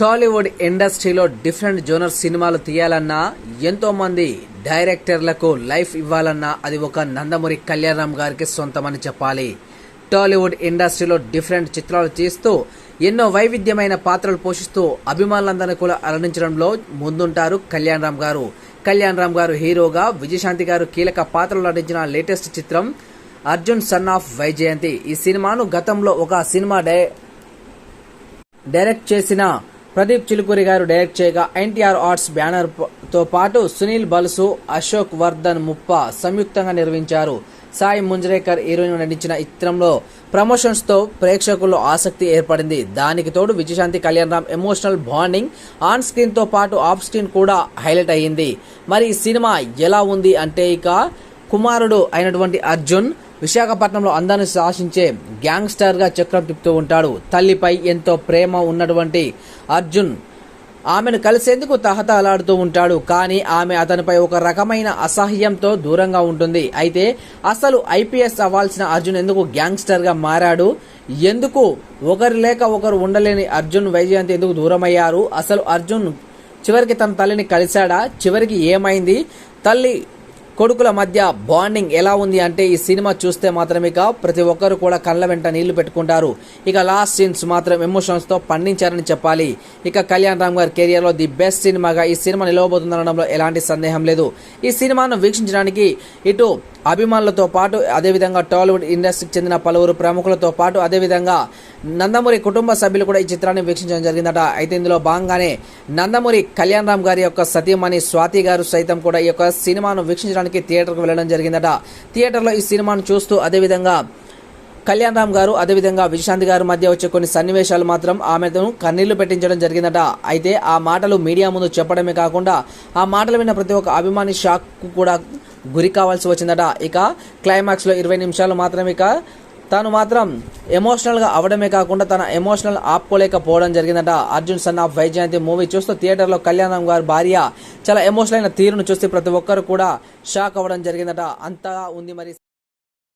టాలీవుడ్ ఇండస్ట్రీలో different genre సినిమాలు తీయాలన్నా ఎంతో మంది డైరెక్టర్లకు లైఫ్ ఇవ్వాలన్నా అది ఒక నందమూరి కళ్యాణరామ్ గారికి సొంతమని చెప్పాలి. టాలీవుడ్ ఇండస్ట్రీలో డిఫరెంట్ చిత్రాలు తీస్తూ ఎన్నో వైవిధ్యమైన పాత్రలు పోషిస్తూ అభిమానులందరినీ కూడా అలరించడంలో ముందుంటారు కళ్యాణ్ రామ్ గారు. కళ్యాణ్ రామ్ గారు హీరోగా విజయశాంతి గారు కీలక పాత్రలు నటించిన లేటెస్ట్ చిత్రం అర్జున్ సన్ ఆఫ్ వైజయంతి. ఈ సినిమాను గతంలో ఒక సినిమా డై డైరెక్ట్ చేసిన ప్రదీప్ చిలుకూరి గారు డైరెక్ట్ చేయగా ఎన్టీఆర్ ఆర్ట్స్ బ్యానర్తో పాటు సునీల్ బల్సు అశోక్ వర్ధన్ ముప్ప సంయుక్తంగా నిర్వహించారు. సాయి ముంజరేకర్ హీరోయిన్ నటించిన ఈ చిత్రంలో ప్రమోషన్స్తో ప్రేక్షకుల్లో ఆసక్తి ఏర్పడింది. దానికి తోడు Vijayashanti Kalyan Ram emotional bonding on స్క్రీన్తో పాటు ఆఫ్ స్క్రీన్ కూడా హైలైట్ అయ్యింది. మరి ఈ సినిమా ఎలా ఉంది అంటే ఇక కుమారుడు అయినటువంటి అర్జున్ విశాఖపట్నంలో అందరిని శాసించే గ్యాంగ్స్టర్గా చక్రం తిప్పుతూ ఉంటాడు. తల్లిపై ఎంతో ప్రేమ ఉన్నటువంటి అర్జున్ ఆమెను కలిసేందుకు తహతహలాడుతూ ఉంటాడు. కానీ ఆమె అతనిపై ఒక రకమైన అసహ్యంతో దూరంగా ఉంటుంది. అయితే అసలు ఐపీఎస్ అవ్వాల్సిన అర్జున్ ఎందుకు గ్యాంగ్స్టర్గా మారాడు? ఎందుకు ఒకరు లేక ఒకరు ఉండలేని అర్జున్ వైజయంతి ఎందుకు దూరమయ్యారు? అసలు అర్జున్ చివరికి తన తల్లిని కలిశాడా? చివరికి ఏమైంది? తల్లి కొడుకుల మధ్య బాండింగ్ ఎలా ఉంది అంటే ఈ సినిమా చూస్తే మాత్రమే ఇక ప్రతి ఒక్కరు కూడా కళ్ళ వెంట నీళ్ళు పెట్టుకుంటారు. ఇక లాస్ట్ సీన్స్ మాత్రం ఎమోషన్స్తో పండించారని చెప్పాలి. ఇక కళ్యాణ్ రామ్ గారి కెరియర్లో ది బెస్ట్ సినిమాగా ఈ సినిమా నిలవబోతుందనడంలో ఎలాంటి సందేహం లేదు. ఈ సినిమాను వీక్షించడానికి ఇటు అభిమానులతో పాటు అదేవిధంగా టాలీవుడ్ ఇండస్ట్రీకి చెందిన పలువురు ప్రముఖులతో పాటు అదేవిధంగా నందమూరి కుటుంబ సభ్యులు కూడా ఈ చిత్రాన్ని వీక్షించడం జరిగిందట. అయితే ఇందులో భాగంగానే నందమూరి కళ్యాణ్ రామ్ గారి యొక్క సతీమణి స్వాతి గారు సైతం కూడా ఈ యొక్క సినిమాను వీక్షించడానికి థియేటర్కు వెళ్ళడం జరిగిందట. థియేటర్లో ఈ సినిమాను చూస్తూ అదేవిధంగా కళ్యాణ్ రామ్ గారు అదేవిధంగా విశ్రాంతి గారి మధ్య వచ్చే కొన్ని సన్నివేశాలు మాత్రం ఆమెను కన్నీళ్ళు పెట్టించడం జరిగిందట. అయితే ఆ మాటలు మీడియా ముందు చెప్పడమే కాకుండా ఆ మాటలు విన్న ప్రతి ఒక్క అభిమాని షాక్ కూడా గురి కావాల్సి వచ్చిందట. ఇక క్లైమాక్స్లో ఇరవై నిమిషాలు మాత్రం ఇక తాను మాత్రం ఎమోషనల్గా అవడమే కాకుండా తన ఎమోషనల్ ఆపుకోలేకపోవడం జరిగిందట. Arjun son of Vyjayanthi movie చూస్తూ థియేటర్లో కళ్యాణం గారి భార్య చాలా ఎమోషనల్ అయిన తీరును చూసి ప్రతి ఒక్కరు కూడా షాక్ అవ్వడం జరిగిందట. అంతగా ఉంది మరి